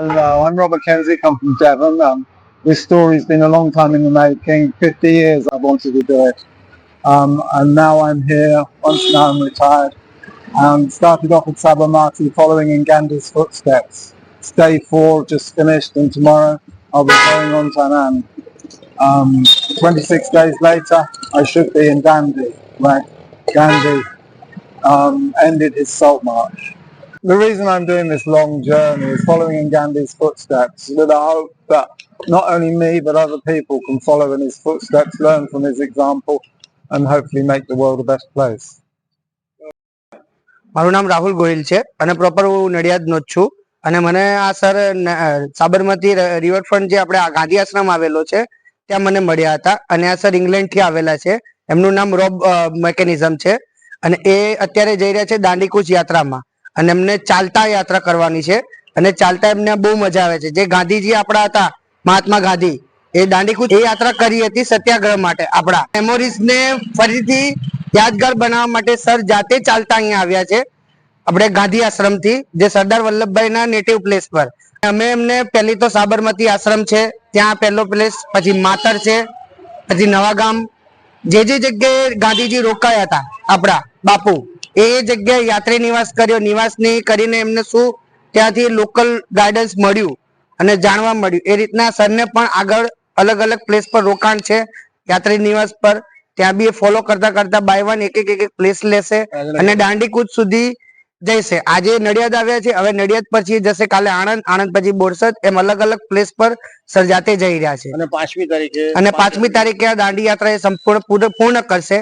Hello, I'm Robert Kenzie, come from Devon. Um, this story's been a long time in the making. 50 years I've wanted to do it. Um, and now I'm here, once now I'm retired. Um, started off at Sabarmati, following in Gandhi's footsteps. Day four, just finished, and tomorrow I'll be going on to Anand. Um, 26 days later, I should be in Dandi, where Gandhi um, ended his salt march. The reason I'm doing this long journey is following in Gandhi's footsteps with the hope that not only me but other people can follow in his footsteps, learn from his example and hopefully make the world a best place. મારું નામ રાહુલ ગોહિલ છે અને proper હું નડિયાદનો જ છું અને મને આ સર સાબરમતી રિવરફ્રન્ટ જે આપણે ગાંધી આશ્રમ આવેલો છે ત્યાં મને મળ્યા હતા અને આ સર ઇંગ્લેન્ડથી આવેલા છે એમનું નામ રોબ મેકેનિઝમ છે અને એ અત્યારે જઈ રહ્યા છે દાંડીકૂચ યાત્રામાં અને એમને ચાલતા યાત્રા કરવાની છે. અને ચાલતા એમને બહુ મજા આવે છે. જે ગાંધીજી આપણા હતા, મહાત્મા ગાંધી, એ દાંડીકૂચ એ યાત્રા કરી હતી સત્યાગ્રહ માટે આપણા. મેમોરીઝ ને ફરીથી યાદગાર બનાવવા માટે સર જાતે ચાલતા અહીંયા આવ્યા છે. આપણે ગાંધી આશ્રમથી જે સરદાર વલ્લભભાઈ ના નેટિવ પ્લેસ પર. અમે એમને પહેલી તો સાબરમતી આશ્રમ છે, ત્યાં પહેલો પ્લેસ પછી માતર છે, પછી નવાગામ. જે જે જગ્યાએ ગાંધીજી રોકાયા હતા આપણા બાપુ એ જગ્યાએ યાત્રી નિવાસ કર્યો. નિવાસની કરીને એમને શું ત્યાંથી લોકલ ગાઈડન્સ મળ્યું અને જાણવા મળ્યું. એ રીતના સરને પણ આગળ અલગ અલગ પ્લેસ પર રોકાણ છે. યાત્રી નિવાસ પર ત્યાં બી ફોલો કરતા કરતા બાય વન એક એક એક પ્લેસ લેશે અને દાંડીકૂચ સુધી જઈશે. આજે નડિયાદ આવ્યા છે. હવે નડિયાદ પછી જશે કાલે આણંદ. આણંદ પછી બોરસદ. એમ અલગ અલગ પ્લેસ પર સર જાતે જઈ રહ્યા છે. અને પાંચમી તારીખે અને પાંચમી તારીખે આ દાંડી યાત્રા એ સંપૂર્ણ પૂર્ણ કરશે.